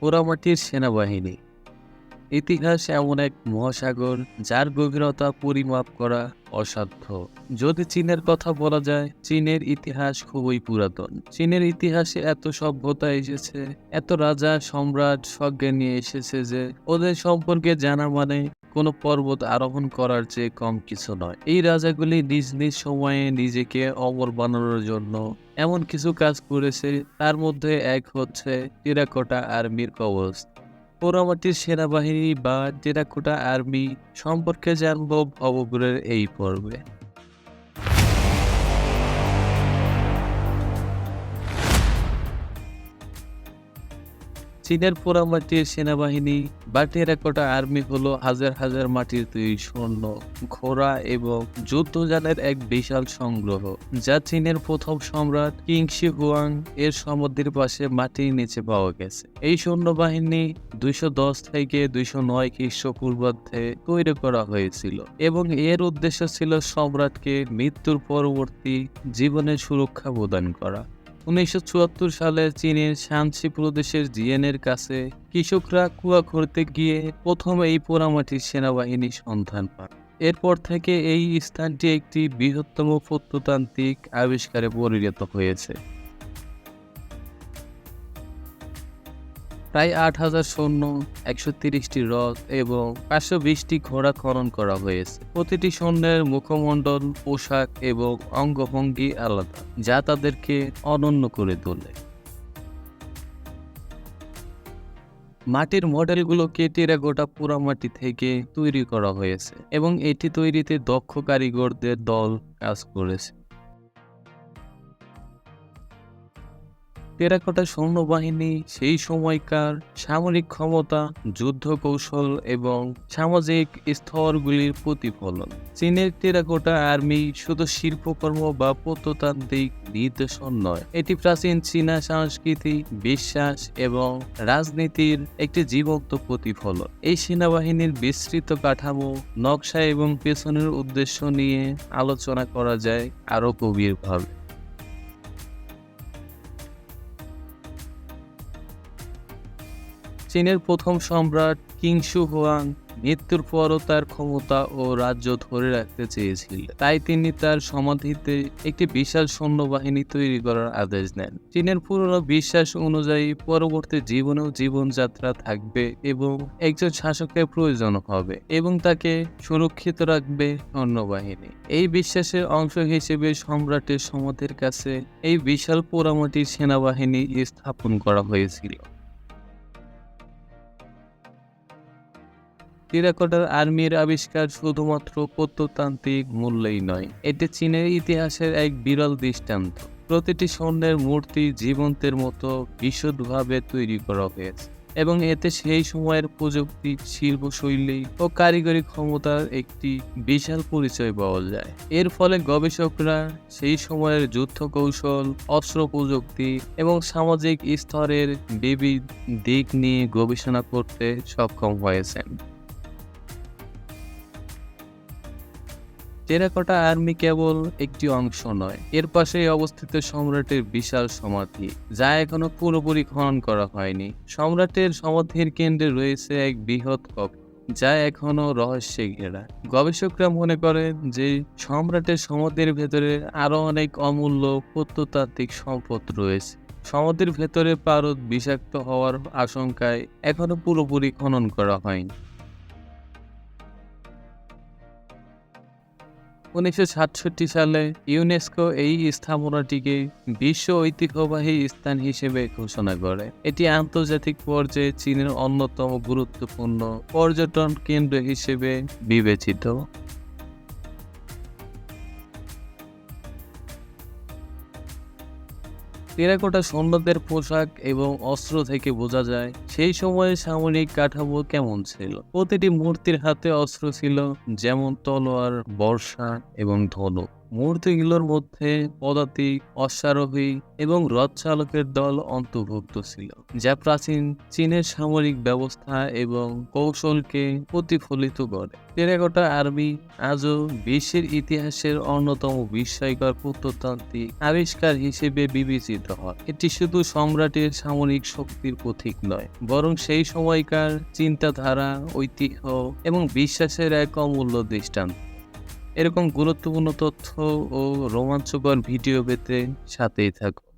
পোড়ামাটির সেনাবাহিনী। ইতিহাস এমন এক মহাসাগর যার গভীরতা পরিমাপ করা অসাধ্য। যদি চীনের কথা বলা যায়, চীনের ইতিহাস খুবই পুরাতন। চীনের ইতিহাসে এত সভ্যতা এসেছে, এত রাজা, সম্রাট সজ্ঞা নিয়ে এসেছে যে ওদের সম্পর্কে জানা মানে কোনো পর্বত আরোহণ করার চেয়ে কম কিছু নয়। এই রাজাগুলি নিজ নিজ সময়ে নিজেকে অমর বানানোর জন্য এমন কিছু কাজ করেছে, তার মধ্যে এক হচ্ছে টেরাকোটা আর্মির কবচ পোড়ামাটির সেনাবাহিনী বা টেরাকোটা আর্মি সম্পর্কে জানব ভবগুরের এই পর্বে। চীনের পোড়ামাটির সেনাবাহিনী বা টেরাকোটা আর্মি হলো হাজার হাজার মাটির তৈরি স্বর্ণ ঘোড়া এবং যুদ্ধযানের এক বিশাল সংগ্রহ, যা চীনের প্রথম সম্রাট কিংশি হুয়াং এর সমুদ্রের পাশে মাটির নিচে পাওয়া গেছে। এই সৈন্যবাহিনী দুইশো দশ থেকে দুইশো নয় খ্রিস্টপূর্বাব্দে তৈরি করা হয়েছিল এবং এর উদ্দেশ্য ছিল সম্রাটকে মৃত্যুর পরবর্তী জীবনের সুরক্ষা প্রদান করা। উনিশশো চুয়াত্তর সালে চীনের শানসি প্রদেশের জিয়েনের কাছে কৃষকরা কুয়া করতে গিয়ে প্রথম এই পোড়ামাটির সেনাবাহিনী সন্ধান পান। এরপর থেকে এই স্থানটি একটি বৃহত্তম প্রত্নতান্ত্রিক আবিষ্কারে পরিণত হয়েছে। প্রায় আট হাজার সৈন্য, একশো তিরিশটি রথ এবং পাঁচশো বিশটি ঘোড়া খনন করা হয়েছে। প্রতিটি সৈন্যের মুখমণ্ডল, পোশাক এবং অঙ্গভঙ্গি আলাদা, যা তাদেরকে অনন্য করে তোলে। মাটির মডেলগুলোকে টেরাকোটা পোড়ামাটি থেকে তৈরি করা হয়েছে এবং এটি তৈরিতে দক্ষ কারিগরদের দল কাজ করেছে। টেরাকোটা সৈন্যবাহিনী, সেই সময়কার সামরিক ক্ষমতা যুদ্ধ কৌশল এবং সামাজিক স্তরগুলির প্রতিফলন। চীনের টেরাকোটা আর্মি শুধু শিল্পকর্ম বা প্রত্নতান্ত্রিক নির্দেশন নয়, এটি প্রাচীন চীনা সংস্কৃতি, বিশ্বাস এবং রাজনীতির একটি জীবন্ত প্রতিফলন। এই সেনাবাহিনীর বিস্তৃত কাঠামো, নকশা এবং পেছনের উদ্দেশ্য নিয়ে আলোচনা করা যায় আরও গভীরভাবে। চীনের প্রথম সম্রাট কিংশু হুয়াং মৃত্যুর পরও তার ক্ষমতা ও রাজ্য ধরে রাখতে চেয়েছিলেন তাই তিনি তার সমাধিতে একটি বিশাল সৈন্যবাহিনী তৈরি করার আদেশ দেন। চীনের পুরনো বিশ্বাস অনুযায়ী পরবর্তী জীবনেও জীবনযাত্রা থাকবে এবং একজন শাসকের প্রয়োজন হবে এবং তাকে সুরক্ষিত রাখবে সৈন্যবাহিনী। এই বিশ্বাসের অংশ হিসেবে সম্রাটের সমাধির কাছে এই বিশাল পোড়ামাটির সেনাবাহিনী স্থাপন করা হয়েছিল। টেরাকোটার আর্মির আবিষ্কার শুধুমাত্র প্রত্নতান্ত্রিক মূল্যেই নয়, এটি চীনের ইতিহাসের এক বিরল দৃষ্টান্ত। প্রতিটি স্বর্ণের মূর্তি জীবন্তের মতো বিশদভাবে তৈরি করা হয়েছে এবং এতে সেই সময়ের প্রযুক্তি, শিল্পশৈলী ও কারিগরি ক্ষমতার একটি বিশাল পরিচয় পাওয়া যায়। এর ফলে গবেষকরা সেই সময়ের যুদ্ধ কৌশল অস্ত্র প্রযুক্তি এবং সামাজিক স্তরের বিবিধ দিক নিয়ে গবেষণা করতে সক্ষম হয়েছেন। টেরাকোটা আর্মি কেবল একটি অংশ নয়, এর পাশেই অবস্থিত সম্রাটের বিশাল সমাধি, যা এখনও পুরোপুরি খনন করা হয়নি। সম্রাটের সমাধির কেন্দ্রে রয়েছে এক বৃহৎ কক্ষ, যা এখনও রহস্যে ঘেরা। গবেষকরা মনে করেন যে সম্রাটের সমাধির ভেতরে আরও অনেক অমূল্য প্রত্নতাত্ত্বিক সম্পদ রয়েছে। সমাধির ভেতরে পারদ বিষাক্ত হওয়ার আশঙ্কায় এখনও পুরোপুরি খনন করা হয়নি। উনিশশো সাতষট্টি সালে ইউনেস্কো এই স্থাপনাটিকে বিশ্ব ঐতিহ্যবাহী স্থান হিসেবে ঘোষণা করে। এটি আন্তর্জাতিক পর্যায়ে চীনের অন্যতম গুরুত্বপূর্ণ পর্যটন কেন্দ্র হিসেবে বিবেচিত। টেরাকোটা সৈন্যদের পোশাক এবং অস্ত্র থেকে বোঝা যায় সেই সময়ে সামরিক কাঠামো কেমন ছিল। প্রতিটি মূর্তির হাতে অস্ত্র ছিল, যেমন তলোয়ার, বর্ষা এবং ধনুক। মূর্তিগুলোর মধ্যে পদাতিক, অশ্বারোহী এবং রথ চালকের দল অন্তর্ভুক্ত ছিল, যা প্রাচীন চীনের সামরিক ব্যবস্থা এবং কৌশলকে প্রতিফলিত করে। টেরাকোটা আর্মি আজও বিশ্বের ইতিহাসের অন্যতম বিস্ময়কর প্রত্নতান্ত্রিক আবিষ্কার হিসেবে বিবেচিত হয়। এটি শুধু সম্রাটের সামরিক শক্তির প্রতীক নয়, বরং সেই সময়কার চিন্তাধারা, ঐতিহ্য এবং বিশ্বাসের এক অমূল্য দৃষ্টান্ত। এরকম গুরুত্বপূর্ণ তথ্য ও রোমাঞ্চকর ভিডিও পেতে সাথেই থাকো